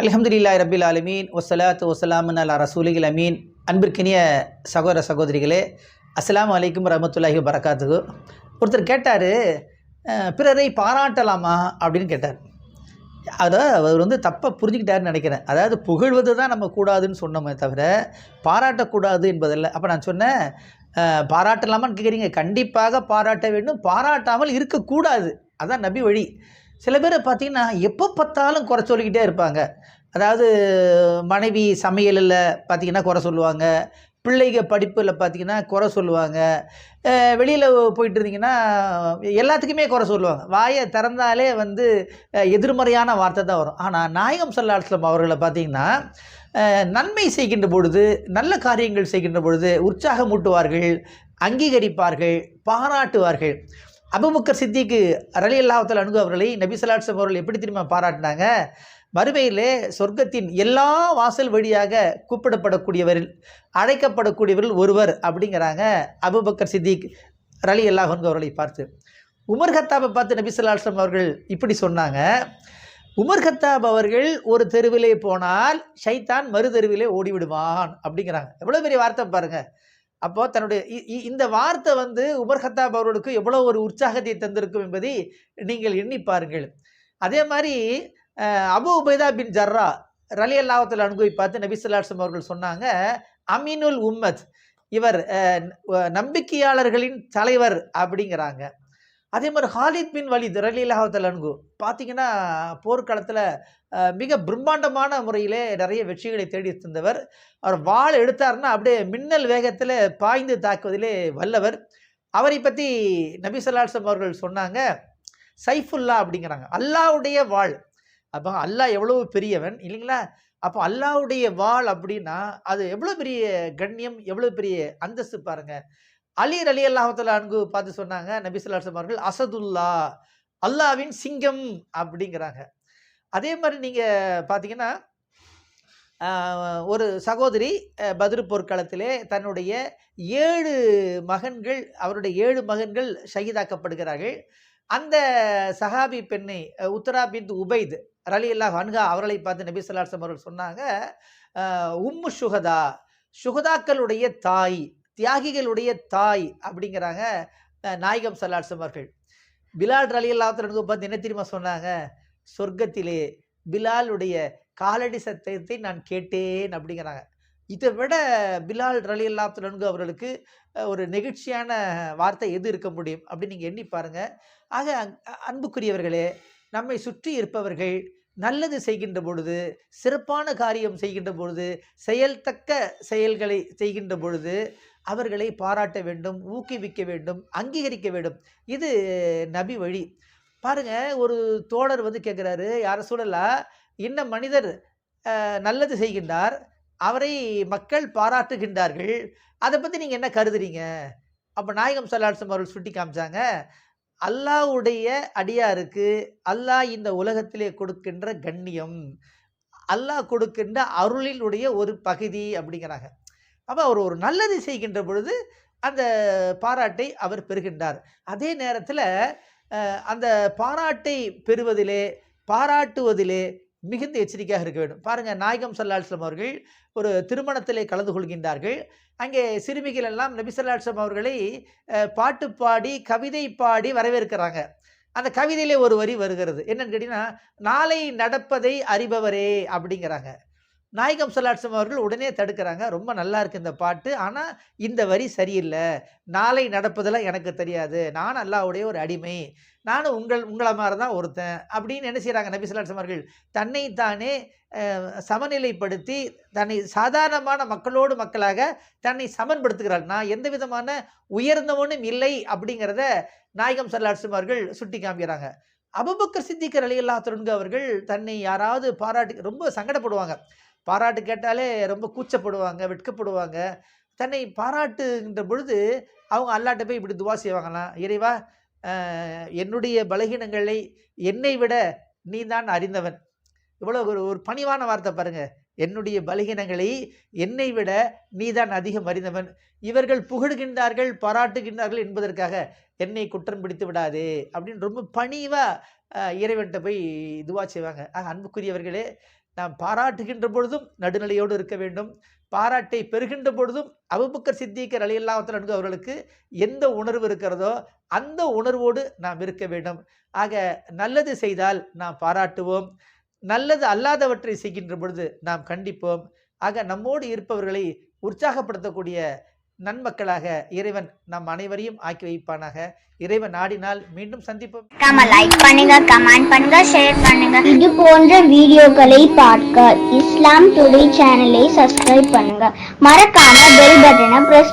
அலமதுல்லா ரபில் ஆலமீன். ஒசலாத்து ஒசலாமன் அல்லா ரசூலிகள் அமீன். அன்பிற்கினிய சகோதர சகோதரிகளே அஸ்லாம் அலைக்கும் ரஹமத்துல்லாஹி வரகாத்துக்கு ஒருத்தர் கேட்டார் பிறரை பாராட்டலாமா? அப்படின்னு கேட்டார். அதை அவர் வந்து தப்பாக புரிஞ்சுக்கிட்டாருன்னு நினைக்கிறேன். அதாவது புகழ்வது தான் நம்ம கூடாதுன்னு சொன்னோமே தவிர பாராட்டக்கூடாது என்பதல்ல. அப்போ நான் சொன்னேன் பாராட்டலாமான்னு கேட்குறீங்க கண்டிப்பாக பாராட்ட வேண்டும். பாராட்டாமல் இருக்கக்கூடாது. அதான் நபி வழி. சில பேரை பார்த்தீங்கன்னா எப்போ பார்த்தாலும் குறை சொல்லிக்கிட்டே இருப்பாங்க. அதாவது மனைவி சமையலில் பார்த்தீங்கன்னா குறை சொல்லுவாங்க. பிள்ளைங்க படிப்பில் பார்த்தீங்கன்னா குறை சொல்லுவாங்க. வெளியில் போயிட்டு இருந்தீங்கன்னா எல்லாத்துக்குமே குறை சொல்லுவாங்க. வாயை திறந்தாலே வந்து எதிர்மறையான வார்த்தை தான் வரும். ஆனால் நாயகம் சல்லாஸ்லம் அவர்களை பார்த்தீங்கன்னா நன்மை செய்கின்ற பொழுது நல்ல காரியங்கள் செய்கின்ற பொழுது உற்சாகமூட்டுவார்கள் அங்கீகரிப்பார்கள் பாராட்டுவார்கள். அபுபக்கர் சித்திக்கு ரலி அல்லாஹத்தில் அணுகு அவர்களை நபி ஸல்லல்லாஹு அவர்கள் எப்படி திரும்ப பாராட்டினாங்க? மறுமையிலே சொர்க்கத்தின் எல்லா வாசல் வழியாக கூப்பிடப்படக்கூடியவரில் அழைக்கப்படக்கூடியவர்கள் ஒருவர் அப்படிங்கிறாங்க அபுபக்கர் சித்திக் ரலி அல்லாஹ் அவர்களை பார்த்து. உமர் ஹத்தாபை பார்த்து நபி அவர்கள் இப்படி சொன்னாங்க உமர் ஹத்தாப் அவர்கள் ஒரு தெருவிலே போனால் ஷைத்தான் மறு தெருவிலே ஓடிவிடுவான் அப்படிங்கிறாங்க. எவ்வளோ பெரிய வார்த்தை பாருங்கள் அப்போ தன்னுடைய இ- இ- இந்த வார்த்தை வந்து உமர் ஹத்தாப் அவர்களுக்கு எவ்வளோ ஒரு உற்சாகத்தை தந்திருக்கும் என்பதை நீங்கள் எண்ணி பாருங்கள். அதே மாதிரி அபு உபைதா பின் ஜர்ரா ரலி அல்லாவத்தில் அனுகுவை பார்த்து நபி அவர்கள் சொன்னாங்க அமீனுல் உம்மத் இவர் நம்பிக்கையாளர்களின் தலைவர் அப்படிங்கிறாங்க. அதே மாதிரி ஹாலித் பின் வலித் ரலி அல்லாஹத்தில் பார்த்தீங்கன்னா போர்க்களத்தில் மிக பிரம்மாண்டமான முறையிலே நிறைய வெற்றிகளை தேடி தந்தவர் அவர் வாள் எடுத்தார்னா அப்படியே மின்னல் வேகத்தில் பாய்ந்து தாக்குவதிலே வல்லவர். அவரை பற்றி நபி ஸல்லல்லாஹு அவர்கள் சொன்னாங்க சைஃபுல்லா அப்படிங்கிறாங்க. அல்லாவுடைய வாள். அப்போ அல்லாஹ் எவ்வளவு பெரியவன் இல்லைங்களா? அப்போ அல்லாவுடைய வாள் அப்படின்னா அது எவ்வளோ பெரிய கண்ணியம் எவ்வளோ பெரிய அந்தஸ்து பாருங்கள் அலி அலி அல்லாஹத்துல அன்பு பார்த்து சொன்னாங்க நபி அவர்கள் அசதுல்லா அல்லாவின் சிங்கம் அப்படிங்கிறாங்க. அதே மாதிரி நீங்கள் பார்த்தீங்கன்னா ஒரு சகோதரி அஹ், போர்க்களத்திலே தன்னுடைய ஏழு மகன்கள் அவருடைய ஏழு மகன்கள் ஷஹீதாக்கப்படுகிறார்கள். அந்த சஹாபி பெண்ணை அஹ், உத்தரா பின் உபைத் ரலி அல்லாஹ் அன்ஹா அவர்களை பார்த்து நபி சொல்லாசம் அவர்கள் சொன்னாங்க உம்மு சுகதா சுகதாக்களுடைய தாய் தியாகிகளுடைய தாய் அப்படிங்கிறாங்க நாயகம் சல்லாட்சம் அவர்கள். பிலால் ரலி அல்லாஹ் பார்த்து என்ன தெரியுமா சொன்னாங்க? சொர்க்கத்திலே பிலாலுடைய காலடி சத்தத்தை நான் கேட்டேன் அப்படிங்கிறாங்க. இதை விட பிலால் ரலி அல்லாத்துலன்கு அவர்களுக்கு ஒரு நெகிழ்ச்சியான வார்த்தை எது இருக்க முடியும் அப்படின்னு நீங்கள் எண்ணி பாருங்கள் ஆக அன்புக்குரியவர்களே நம்மை சுற்றி இருப்பவர்கள் நல்லது செய்கின்ற பொழுது சிறப்பான காரியம் செய்கின்ற பொழுது செயல்தக்க செயல்களை செய்கின்ற பொழுது அவர்களை பாராட்ட வேண்டும் ஊக்குவிக்க வேண்டும் அங்கீகரிக்க வேண்டும். இது நபி வழி. பாருங்க ஒரு தோழர் வந்து கேட்குறாரு யார சூழலா? இன்ன மனிதர் நல்லது செய்கின்றார். அவரை மக்கள் பாராட்டுகின்றார்கள். அதை பற்றி நீங்கள் என்ன கருதுறீங்க? அப்போ நாயகம் சல்லாட்சம் அவர்கள் சுட்டி காமிச்சாங்க அல்லாஹ்வுடைய அடியாருக்கு அல்லாஹ் இந்த உலகத்திலே கொடுக்கின்ற கண்ணியம் அல்லாஹ் கொடுக்கின்ற அருளினுடைய ஒரு பகுதி அப்படிங்கிறாங்க. அப்போ அவர் ஒரு நல்லது செய்கின்ற பொழுது அந்த பாராட்டை அவர் பெறுகின்றார். அதே நேரத்தில் அந்த பாராட்டை பெறுவதிலே பாராட்டுவதிலே மிகுந்த எச்சரிக்கையாக இருக்க வேண்டும். பாருங்கள் நாயகம் சல்லாஹ்ஸ்லம் அவர்கள் ஒரு திருமணத்திலே கலந்து கொள்கின்றார்கள். அங்கே சிறுமிகள் எல்லாம் நபி சல்லாஹ்ஸ்லம் அவர்களை பாட்டு பாடி கவிதை பாடி வரவேற்கிறாங்க. அந்த கவிதையிலே ஒரு வரி வருகிறது. என்னன்னு கேட்டிங்கன்னா நாளை நடப்பதை அறிபவரே அப்படிங்கிறாங்க. நாயகம் சொல்லாட்சம் அவர்கள் உடனே தடுக்கிறாங்க. ரொம்ப நல்லா இருக்குது இந்த பாட்டு. ஆனால் இந்த வரி சரியில்லை. நாளை நடப்பதெல்லாம் எனக்கு தெரியாது. நான் அல்லாஹ்வுடைய ஒரு அடிமை. நானும் உங்கள் உங்களை மாதிரி தான் ஒருத்தன் அப்படின்னு என்ன செய்கிறாங்க நபி சொல்லாட்சம் அவர்கள்? தன்னைத்தானே சமநிலைப்படுத்தி தன்னை சாதாரணமான மக்களோடு மக்களாக தன்னை சமன்படுத்துகிறார் நான் எந்த விதமான உயர்ந்தவனும் இல்லை அப்படிங்கிறத நாயகம் சொல்லாட்சம் அவர்கள் சுட்டி காமிக்கிறாங்க அபுபக்கர் சித்திக்கர் அலி அல்லா அவர்கள் தன்னை யாராவது பாராட்டி ரொம்ப சங்கடப்படுவாங்க. பாராட்டு கேட்டாலே ரொம்ப கூச்சப்படுவாங்க வெட்கப்படுவாங்க. தன்னை பாராட்டுகின்ற பொழுது அவங்க அல்லாட்ட போய் இப்படி துவா செய்வாங்களாம். இறைவா என்னுடைய பலகீனங்களை என்னை விட நீ தான் அறிந்தவன். இவ்வளோ ஒரு ஒரு பணிவான வார்த்தை பாருங்கள் என்னுடைய பலகீனங்களை என்னை விட நீதான் அதிகம் அறிந்தவன். இவர்கள் புகழ்கின்றார்கள் பாராட்டுகின்றார்கள் என்பதற்காக என்னை குற்றம் பிடித்து விடாதே அப்படின்னு ரொம்ப பணிவாக இறைவன்கிட்ட போய் இதுவாக செய்வாங்க. ஆக அன்புக்குரியவர்களே நாம் பாராட்டுகின்ற பொழுதும் நடுநிலையோடு இருக்க வேண்டும். பாராட்டை பெறுகின்ற பொழுதும் அபுபக்கர் சித்திகர் அலி அல்லாஹத்தில் அவர்களுக்கு எந்த உணர்வு இருக்கிறதோ அந்த உணர்வோடு நாம் இருக்க வேண்டும். ஆக நல்லது செய்தால் நாம் பாராட்டுவோம். நல்லது அல்லாதவற்றை செய்கின்ற பொழுது நாம் கண்டிப்போம். ஆக நம்மோடு இருப்பவர்களை உற்சாகப்படுத்தக்கூடிய நன்மக்களாக இறைவன் நம் அனைவரையும் ஆக்கி வைப்பானாக. இறைவன் நாடினால் மீண்டும் சந்திப்போம். லைக் பண்ணுங்க கமெண்ட் பண்ணுங்க ஷேர் பண்ணுங்க. இது போன்ற வீடியோக்களை பார்க்க இஸ்லாம் டுடே சேனலை சப்ஸ்கிரைப் பண்ணுங்க. மறக்காம பெல் பட்டனை பிரஸ்